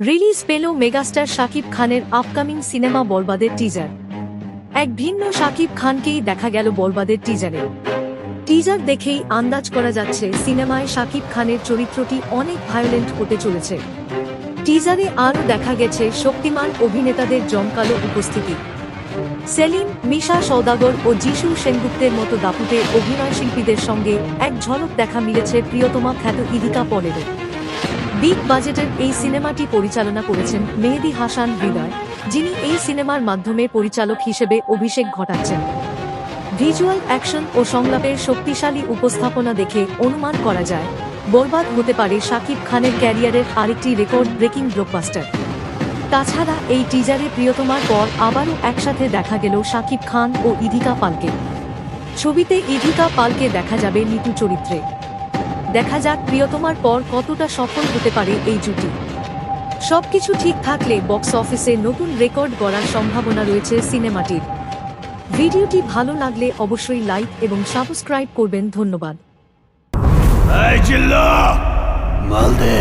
Release পেল megastar Shakib খানের upcoming cinema বরবাদের টিজার। এক ভিন্ন শাকিব খানকেই দেখা গেল বরবাদের টিজারে। টিজার দেখেই আন্দাজ করা যাচ্ছে সিনেমায় শাকিব খানের চরিত্রটি অনেক ভায়োলেন্ট হতে চলেছে। টিজারে আরও দেখা গেছে শক্তিমান অভিনেতাদের জমকালো উপস্থিতি। সেলিম, মিশা সওদাগর ও যিশু সেনগুপ্তের মতো দাপুটে অভিনয় শিল্পীদের সঙ্গে এক ঝলক দেখা মিলেছে প্রিয়তমা খ্যাত ইদিকা পলেরও। বিগ বাজেটের এই সিনেমাটি পরিচালনা করেছেন মেহেদি হাসান হৃদয়, যিনি এই সিনেমার মাধ্যমে পরিচালক হিসেবে অভিষেক ঘটাচ্ছেন। ভিজুয়াল অ্যাকশন ও সংলাপের শক্তিশালী উপস্থাপনা দেখে অনুমান করা যায়, বরবাদ হতে পারে শাকিব খানের ক্যারিয়ারের আরেকটি রেকর্ড ব্রেকিং ব্লকবাস্টার। তাছাড়া এই টিজারে প্রিয়তমার পর আবারও একসাথে দেখা গেল শাকিব খান ও ইধিকা পালকে। ছবিতে ইধিকা পালকে দেখা যাবে নিতু চরিত্রে। দেখা যাক প্রিয়তমার পর কতটা সফল হতে পারে এই জুটি। সবকিছু ঠিক থাকলে বক্স অফিসে নতুন রেকর্ড গড়ার সম্ভাবনা রয়েছে সিনেমাটির। ভিডিওটি ভালো লাগলে অবশ্যই লাইক এবং সাবস্ক্রাইব করবেন ধন্যবাদ। মালদে।